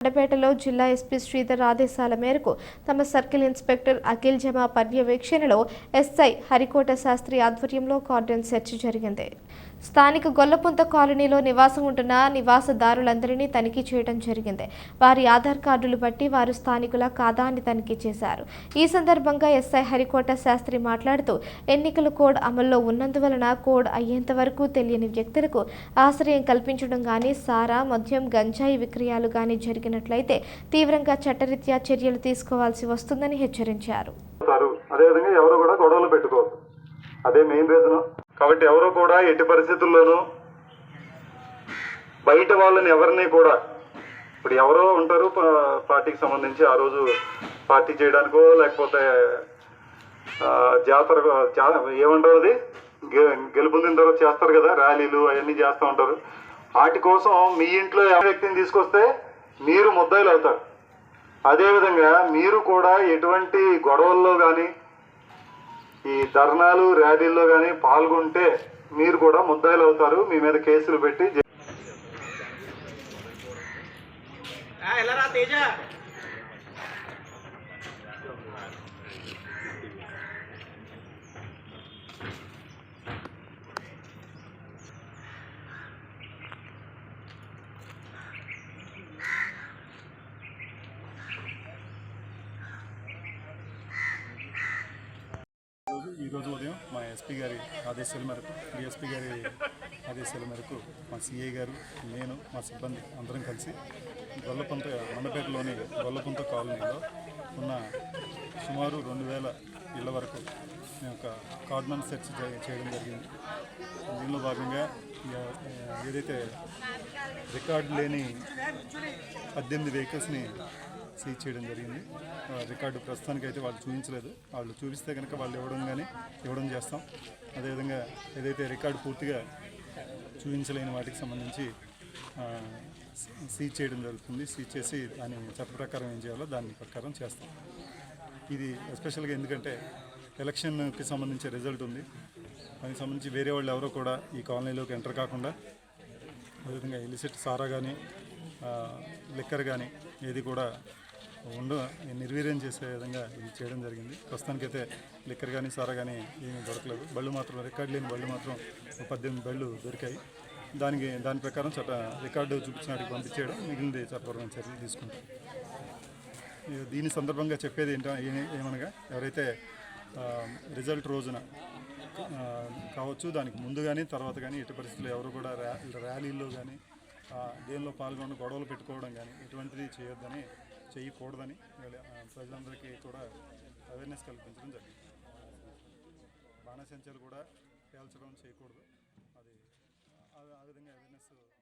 కొండపేటలో జిల్లా ఎస్పీ శ్రీధర్ ఆదేశాల మేరకు తమ సర్కిల్ ఇన్స్పెక్టర్ అఖిల్ జమా పర్యవేక్షణలో ఎస్ఐ హరికోట శాస్త్రి ఆధ్వర్యంలో కార్డన్ సెర్చ్ జరిగింది. స్థానిక గొల్లపుంత కాలనీలో నివాసం ఉంటున్న నివాసదారులందరినీ తనిఖీ చేయడం జరిగింది. వారి ఆధార్ కార్డులు బట్టి వారు స్థానికుల కాదా అని తనిఖీ చేశారు. ఈ సందర్భంగా ఎస్ఐ హరికోట శాస్త్రి మాట్లాడుతూ ఎన్నికల కోడ్ అమల్లో ఉన్నందువలన కోడ్ అయ్యేంత వరకు తెలియని వ్యక్తులకు ఆశ్రయం కల్పించడం కానీ సారా మద్యం గంజాయి విక్రయాలు కానీ జరిగినట్లయితే తీవ్రంగా చట్టరీత్యా చర్యలు తీసుకోవాల్సి వస్తుందని హెచ్చరించారు. అదేవిధంగా ఎవరు కూడా గొడవలు పెట్టుకోవద్దు. అదే మెయిన్ రీజన్. కాబట్టి ఎవరు కూడా ఎట్టి పరిస్థితుల్లోనూ బయట వాళ్ళని ఎవరిని కూడా ఇప్పుడు ఎవరో ఉంటారు పార్టీకి సంబంధించి ఆ రోజు పార్టీ చేయడానికో లేకపోతే జాతర జా- ఏమంటారు అది? గె- గెలుపొందిన తర్వాత చేస్తారు కదా ర్యాలీలు అవన్నీ చేస్తూ ఉంటారు. వాటి కోసం మీ ఇంట్లో ఎవరి వ్యక్తిని తీసుకొస్తే మీరు ముద్దాయిలు అవుతారు. అదేవిధంగా మీరు కూడా ఎటువంటి గొడవల్లో కానీ ఈ ధర్నాలు ర్యాలీల్లో కానీ పాల్గొంటే మీరు కూడా ముద్దాయిలు అవుతారు. మీ మీద కేసులు పెట్టి తేజ రోజు ఈరోజు ఉదయం మా ఎస్పీ గారి ఆదేశాల మేరకు డిఎస్పీ గారి ఆదేశాల మేరకు మా సిఐ గారు నేను మా సిబ్బంది అందరం కలిసి గొల్లపంత మండపేటలోని గొల్లపంత కాలనీలో ఉన్న సుమారు రెండు వేల ఇళ్ళ వరకు మేము ఒక కార్డ్మన్ సెర్చ్ చేయడం జరిగింది. దీనిలో భాగంగా ఏదైతే రికార్డు లేని పద్దెనిమిది వెహికల్స్ని సీజ్ చేయడం జరిగింది. ఆ, రికార్డు ప్రస్తుతానికి అయితే వాళ్ళు చూపించలేదు. వాళ్ళు చూపిస్తే కనుక వాళ్ళు ఇవ్వడం కానీ ఇవ్వడం చేస్తాం. అదేవిధంగా ఏదైతే రికార్డు పూర్తిగా చూపించలేని వాటికి సంబంధించి సీజ్ చేయడం జరుగుతుంది. సీజ్ చేసి దాని చట్ట ప్రకారం ఏం చేయాలో దాని ప్రకారం చేస్తాం. ఇది ఎస్పెషల్గా ఎందుకంటే ఎలక్షన్కి సంబంధించి రిజల్ట్ ఉంది. దానికి సంబంధించి వేరే వాళ్ళు ఎవరో కూడా ఈ కాలనీలోకి ఎంటర్ కాకుండా అదేవిధంగా ఇలిసిట్ సారా కానీ లిక్కర్ కానీ ఏది కూడా ఉండ నిర్వీర్యం చేసే విధంగా ఇది చేయడం జరిగింది. ప్రస్తుతానికైతే లిక్కర్ కానీ సారా కానీ ఏమీ దొరకలేదు. బళ్ళు మాత్రం రికార్డు లేని బళ్ళు మాత్రం ఒక పద్దెనిమిది బళ్ళు దొరికాయి. దానికి దాని ప్రకారం చట్ట రికార్డు చూపించినట్టుకు పంపించేయడం మిగిలింది చట్టపరమైన చర్యలు తీసుకుంటాం. దీని సందర్భంగా చెప్పేది ఏంటో ఏమనగా ఎవరైతే రిజల్ట్ రోజున కావచ్చు దానికి ముందు కానీ తర్వాత కానీ ఎట్టి పరిస్థితుల్లో ఎవరు కూడా ర్యా ర్యాలీల్లో కానీ దేనిలో పాల్గొని గొడవలు పెట్టుకోవడం కానీ ఎటువంటిది చేయొద్దని చేయకూడదని ప్రజలందరికీ కూడా అవేర్నెస్ కల్పించడం జరిగింది. బాణసంచాలు కూడా పేల్చడం చేయకూడదు. అది ఆ- విధంగా అవేర్నెస్